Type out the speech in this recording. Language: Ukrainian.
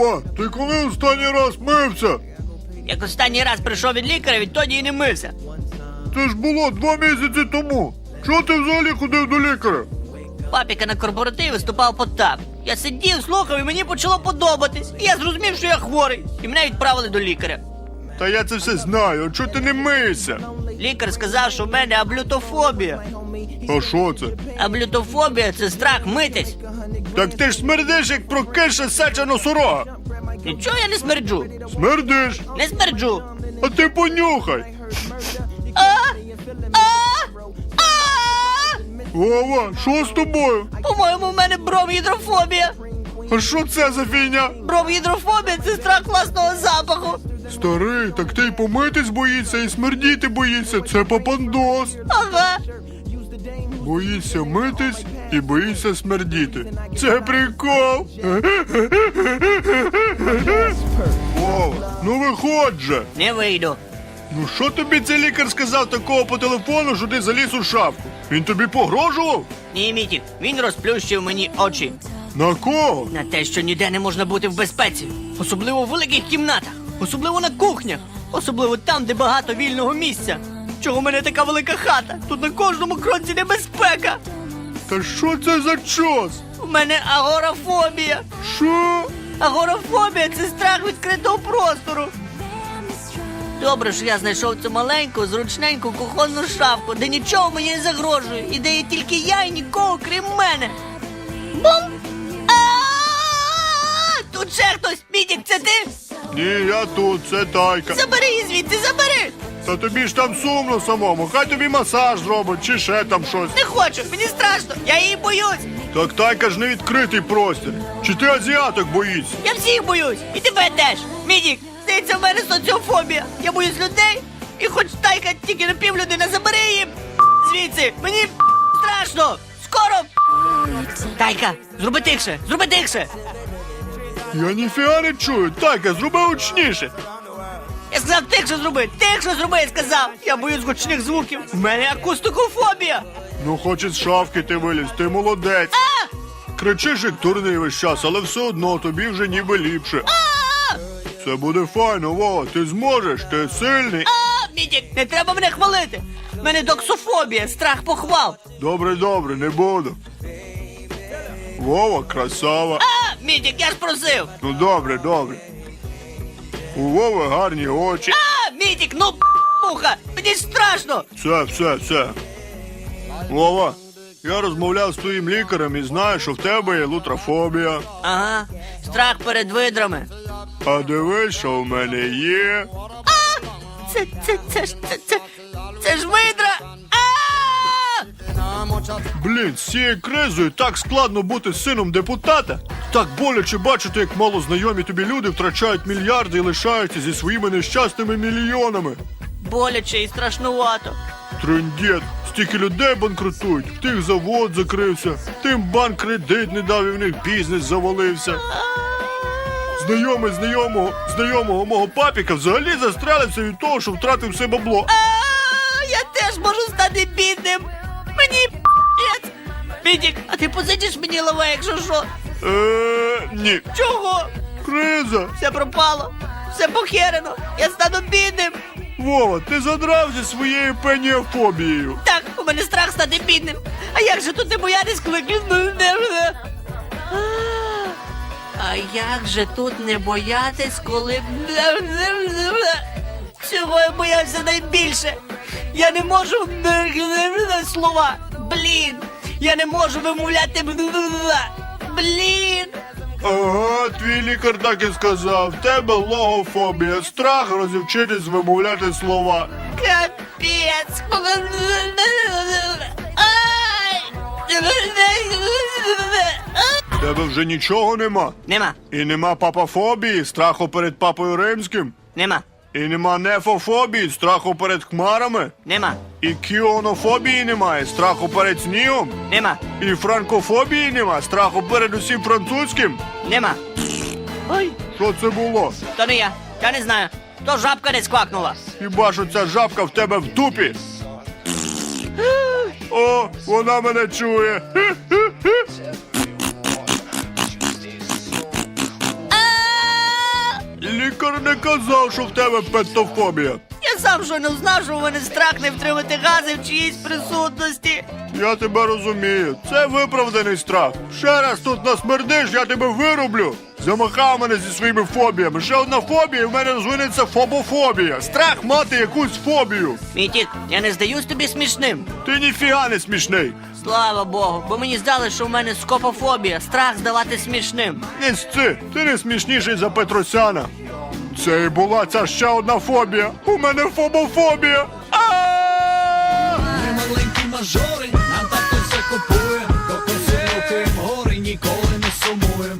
Вова, ти коли останній раз мився? Як останній раз прийшов від лікаря, відтоді і не мився. Це ж було два місяці тому. Чого ти взагалі ходив до лікаря? Папіка на корпоративі виступав Потап. Я сидів, слухав, і мені почало подобатись. І я зрозумів, що я хворий, і мене відправили до лікаря. Та я це все знаю, чого ти не миєшся? Лікар сказав, що в мене аблютофобія. А що це? Аблютофобія це страх митись. Так ти ж смердиш, як прокиша сеча носорога. Нічого я не смерджу. Смердиш, Не смерджу. а ти понюхай. А! А! А! Вова, що з тобою? По-моєму, в мене бромгідрофобія. А що це за фігня? Бромгідрофобія це страх власного запаху. Старий, так ти й помитись боїшся, і смердіти боїшся. Це попандос. Ага. Боїшся митись і боїшся смердіти. Це прикол. Вова, ну виходь же. Не вийду. Ну що тобі цей лікар сказав такого по телефону, що ти заліз у шафку? Він тобі погрожував? Ні, Мітік, він розплющив мені очі На кого? на те, що ніде не можна бути в безпеці. Особливо в великих кімнатах, особливо на кухнях, особливо там, де багато вільного місця. Чого в мене така велика хата? Тут на кожному кроці небезпека. Та що це за час? У мене агорафобія. Що? Агорафобія це страх відкритого простору. Добре, що я знайшов цю маленьку, зручненьку кухонну шафку, де нічого мені не загрожує, і де є тільки я і нікого, крім мене. Бум! Тут ще хтось, Мітік, це ти? Ні, я тут, це тайка. Забери її звідси, забери! Та тобі ж там сумно самому. Хай тобі масаж зробить, чи ще там щось. Не хочу, мені страшно, я її боюсь. Так тайка ж не відкритий простір. Чи ти азіаток боїшся? Я всіх боюсь, і тебе теж. Мітік, здається, в мене соціофобія. Я боюсь людей, і хоч тайка тільки на півлюдина, забери її звідси. Мені страшно. Скоро. Тайка, зроби тихше, зроби тихше. Я ніфіга не чую. Тайка, зроби гучніше. Я сказав тихше зроби, тихше зроби, я сказав. Я боюсь гучних звуків. У мене акустикофобія. Ну, хоч із шафки ти виліз, ти молодець. Кричиш як дурний весь час, але все одно тобі вже ніби ліпше. Це буде файно, Вова, ти зможеш, ти сильний. А, Мітік, не треба мене хвалити. У мене доксофобія, страх похвал. Добре, добре, не буду. Вова, красава. А, Мітік, я ж просив. Ну добре, добре. У Вови гарні очі. А, Мітік, ну муха, мені страшно. Все, все, все. Вова, я розмовляв з твоїм лікарем і знаю, що в тебе є лутрофобія. Ага, страх перед видрами. А дивись, що в мене є. Це, це, це ж, це, це, це ж видра! А! Блін, з цією кризою так складно бути сином депутата. Так боляче бачити, як малознайомі тобі люди втрачають мільярди і лишаються зі своїми нещасними мільйонами. Боляче і страшнувато. Трендєт, стільки людей банкрутують, в тих завод закрився, тим банк кредит не дав і в них бізнес завалився. Знайомий знайомого, знайомого мого папіка взагалі застрелився від того, що втратив все бабло. А, я теж можу стати бідним. Мені п'ять. Бідік, а ти позичиш мені лаве, якщо що? Е, ні. Чого? Криза. Все пропало, все похерено. Я стану бідним. Вова, ти задрав зі своєю пеніофобією. Так, у мене страх стати бідним. А як же тут не боятись, коли А, А як же тут не боятись, коли. Чого я боявся найбільше? Я не можу слова. Блін! Я не можу вимовляти. Блін! Ага, твій лікар так і сказав. В тебе логофобія, страх розівчитись вимовляти слова. Капець! Ай! Тебе вже нічого нема. Нема, І нема папафобії, страху перед папою римським. нема, І нема нефофобії, страху перед хмарами. нема, І кіонофобії немає, страху перед снігом. нема, І франкофобії нема, страху перед усім французьким. нема. Ой, Що це було? то не я. Я не знаю. То жабка десь квакнула. Хіба що ця жабка в тебе в дупі? О, вона мене чує. Лікар не казав, що в тебе петофобія. Сам щойно знав, що у мене страх не втримати гази в чиїсь присутності. Я тебе розумію. Це виправданий страх. Ще раз тут насмердиш, я тебе вирублю. Замахав мене зі своїми фобіями. Ще одна фобія, і в мене розвинеться фобофобія. Страх мати якусь фобію. Мітік, я не здаюсь тобі смішним. Ти ніфіга не смішний. Слава Богу, бо мені здалося, що в мене скопофобія, страх здавати смішним. Не сци, ти не смішніший за Петросяна. Це і була ця ще одна фобія. У мене фобофобія. Ми маленькі мажори, нам тато все купує, кокоси в гори, ніколи не сумуєм. Ми маленькі мажори,